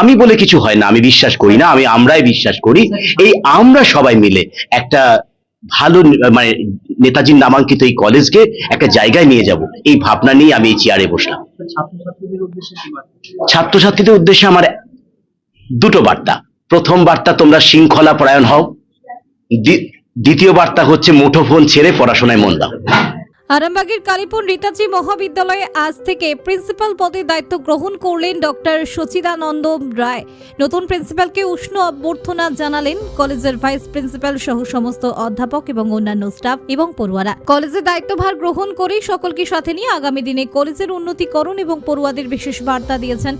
আমি বলে কিছু হয় না আমি বিশ্বাস করি না আমি আমরাই বিশ্বাস করি। এই আমরা সবাই মিলে একটা ভালো মানে নেতাজির নামাঙ্কিত এই কলেজকে একটা জায়গায় নিয়ে যাব। এই ভাবনা নিয়ে আমি এই চেয়ারে বসলাম। ছাত্রছাত্রীদের উদ্দেশ্যে আমার দুটো বার্তা। প্রথম বার্তা তোমরা শৃঙ্খলা পরায়ণ হও। দ্বি- দ্বিতীয় বার্তা হচ্ছে মুঠোফোন ছেড়ে পড়াশোনায় মন দাও। আরামবাগের কালীপুর রিতাজি মহাবিদ্যালয়ে আজ থেকে প্রিন্সিপাল পদে দায়িত্ব গ্রহণ করলেন ডক্টর সচিদানন্দ রায়। নতুন প্রিন্সিপালকে উষ্ণ অভ্যর্থনা জানালেন কলেজের ভাইস প্রিন্সিপাল সহ সমস্ত অধ্যাপক এবং অন্যান্য স্টাফ এবং পড়ুয়ারা। কলেজের দায়িত্বভার গ্রহণ করেই সকলকে সাথে নিয়ে আগামী দিনে কলেজের উন্নতিকরণ এবং পড়ুয়াদের বিশেষ বার্তা দিয়েছেন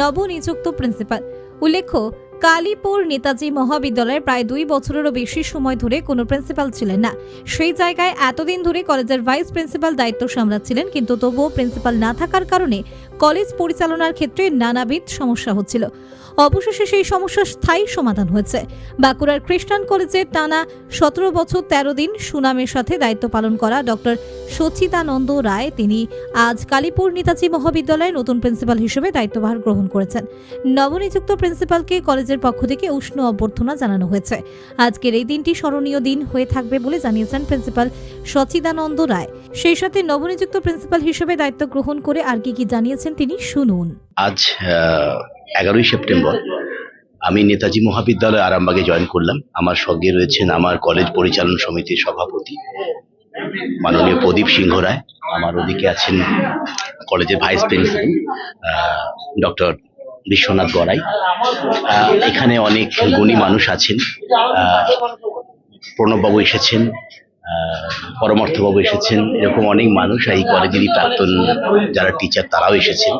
নবনিযুক্ত প্রিন্সিপাল। উল্লেখ্য কালীপুর নেতাজি মহাবিদ্যালয়ে প্রায় দুই বছরেরও বেশি সময় ধরে কোনো প্রিন্সিপাল ছিলেন না। সেই জায়গায় এতদিন ধরে কলেজের ভাইস প্রিন্সিপাল দায়িত্ব সামলাচ্ছিলেন, কিন্তু তবুও প্রিন্সিপাল না থাকার কারণে কলেজ পরিচালনার ক্ষেত্রে নানাবিধ সমস্যা হচ্ছিল। অবশেষে সেই সমস্যার স্থায়ী সমাধান হয়েছে। বাঁকুড়ার খ্রিস্টান কলেজের টানা সতেরো বছর তেরো দিন সুনামের সাথে দায়িত্ব পালন করা ডক্টর সচিদানন্দ রায়, তিনি আজ কালীপুর নেতাজি মহাবিদ্যালয়ে নতুন প্রিন্সিপাল হিসেবে দায়িত্বভার গ্রহণ করেছেন। নবনিযুক্ত প্রিন্সিপালকে কলেজের পক্ষ থেকে উষ্ণ অভ্যর্থনা জানানো হয়েছে। আজকের এই দিনটি স্মরণীয় দিন হয়ে থাকবে বলে জানিয়েছেন প্রিন্সিপাল সচিদানন্দ রায়। সেই সাথে নবনিযুক্ত প্রিন্সিপাল হিসেবে দায়িত্ব গ্রহণ করে আর কি কি জানিয়েছেন তিনি শুনুন। আজ এগারোই সেপ্টেম্বর। আমি নেতাজি মহাবিদ্যালয় আরামবাগে জয়েন করলাম। আমার সঙ্গে রয়েছেন আমার কলেজ পরিচালন সমিতির সভাপতি মাননীয় প্রদীপ সিংহ রায়। আমার ওদিকে আছেন কলেজের vice principal doctor Biswanath Garai. এখানে অনেক গুণী মানুষ আছেন। প্রণববাবু এসেছেন পরমার্থবাবু এসেছেন। এরকম অনেক মানুষ এই কলেজেরই প্রাক্তন যারা টিচার তারাও এসেছেন।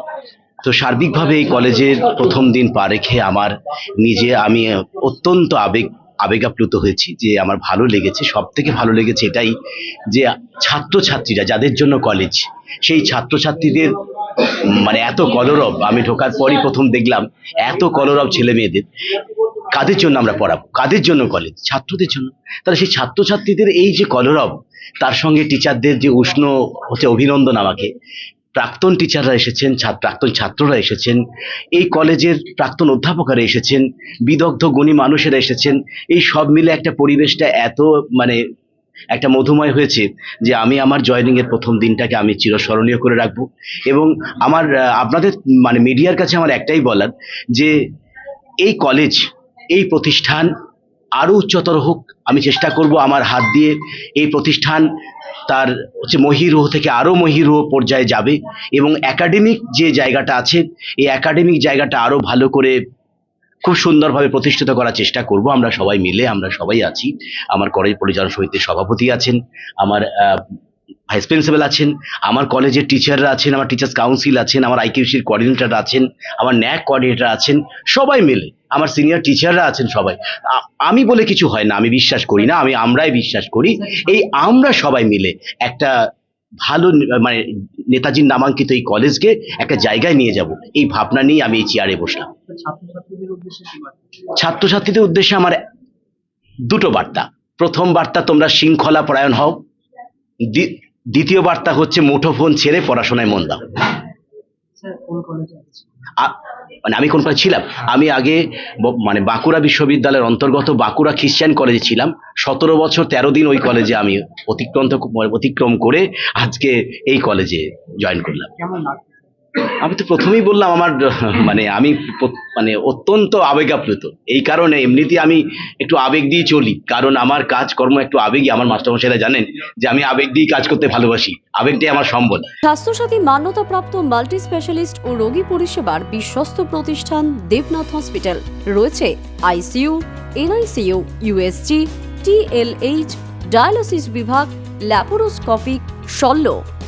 তো সার্বিকভাবে এই কলেজের প্রথম দিন পা রেখে আমার নিজে আমি অত্যন্ত আবেগ, আবেগাপ্লুত হয়েছি যে আমার ভালো লেগেছে সব থেকে ভালো লেগেছে এটাই যে ছাত্রছাত্রীরা যাদের জন্য কলেজ, সেই ছাত্রছাত্রীদের মানে এত কলরব, আমি ঢোকার পরই প্রথম দেখলাম, এত কলরব ছেলে মেয়েদের, কাদের জন্য আমরা পড়াবো, কাদের জন্য কলেজ, ছাত্রদের জন্য? তাহলে সেই ছাত্রছাত্রীদের এই যে কলরব, তার সঙ্গে টিচারদের যে উষ্ণ হচ্ছে অভিনন্দন আমাকে প্রাক্তন টিচাররা এসেছেন প্রাক্তন ছাত্ররা এসেছেন, এই কলেজের প্রাক্তন অধ্যাপকরা এসেছেন, বিদগ্ধ, গুণী মানুষেরা এসেছেন, এই সব মিলে একটা পরিবেশটা এত মানে একটা মধুময় হয়েছে যে আমি আমার জয়নিং এর প্রথম দিনটাকে আমি চিরস্মরণীয় করে রাখব। এবং আমার, আপনাদের মানে মিডিয়ার কাছে আমার একটাই বলার যে এই কলেজ, এই প্রতিষ্ঠান আরও উচ্চতর হোক, আমি চেষ্টা করব আমার হাত দিয়ে এই প্রতিষ্ঠান তার হচ্ছে মহিরুহ থেকে আরও মহিরুহ পর্যায়ে যাবে এবং একাডেমিক যে জায়গাটা আছে, এই একাডেমিক জায়গাটা আরও ভালো করে খুব সুন্দরভাবে প্রতিষ্ঠিত করার চেষ্টা করব। আমরা সবাই মিলে, আমরা সবাই আছি। আমার কলেজ পরিচালনা সমিতির সভাপতি আছেন। আমার ভাইস প্রিন্সিপাল আছেন আমার কলেজের টিচাররা আছেন আমার টিচার্স কাউন্সিল আছেন আমার আইকিউসির কোঅর্ডিনেটর আছেন আমার ন্যাক কোঅর্ডিনেটর আছেন সবাই মিলে আমার সিনিয়র টিচাররা আছেন সবাই। আমি বলে কিছু হয় না আমি বিশ্বাস করি না আমি আমরাই বিশ্বাস করি এই আমরা সবাই মিলে একটা ভালো মানে নেতাজির নামাঙ্কিত এই কলেজকে একটা জায়গায় নিয়ে যাব। এই ভাবনা নিয়ে আমি এই চেয়ারে বসলাম। ছাত্রছাত্রীদের উদ্দেশ্যে আমার দুটো বার্তা। প্রথম বার্তা তোমরা শৃঙ্খলা পরায়ণ হও। দ্বিতীয় বার্তা হচ্ছে মুঠোফোন ছেড়ে পড়াশোনায় মন দাও। স্যার কোন কলেজে আছে? আ- মানে আমি কোন কলেজে ছিলাম? আমি আগে মানে বাঁকুড়া বিশ্ববিদ্যালয়ের অন্তর্গত বাঁকুড়া খ্রিস্টান কলেজে ছিলাম। সতেরো বছর তেরো দিন ওই কলেজে আমি অতিক্রান্ত অতিক্রম করে আজকে এই কলেজে জয়েন করলাম। কেমন লাগছে আমি তো প্রথমেই বললাম আমার মানে আমি মানে অত্যন্ত আবেগাপ্লুত। এই কারণে এমনিতেই আমি একটু আবেগ দিয়ে চলি। কারণ আমার কাজকর্ম একটু আবেগই আমার মাস্টারমশাইরা জানেন যে আমি আবেগ দিয়ে কাজ করতে ভালোবাসি। আবেগটাই আমার সম্বল। স্বাস্থ্যসাথী মান্যতাপ্রাপ্ত মাল্টি স্পেশালিস্ট ও রোগী পরিষেবার বিশ্বস্ত প্রতিষ্ঠান দেবনাথ হসপিটাল। রয়েছে ICU, NICU USG TLH dialysis বিভাগ, ল্যাপারোস্কোপিক, শল্য।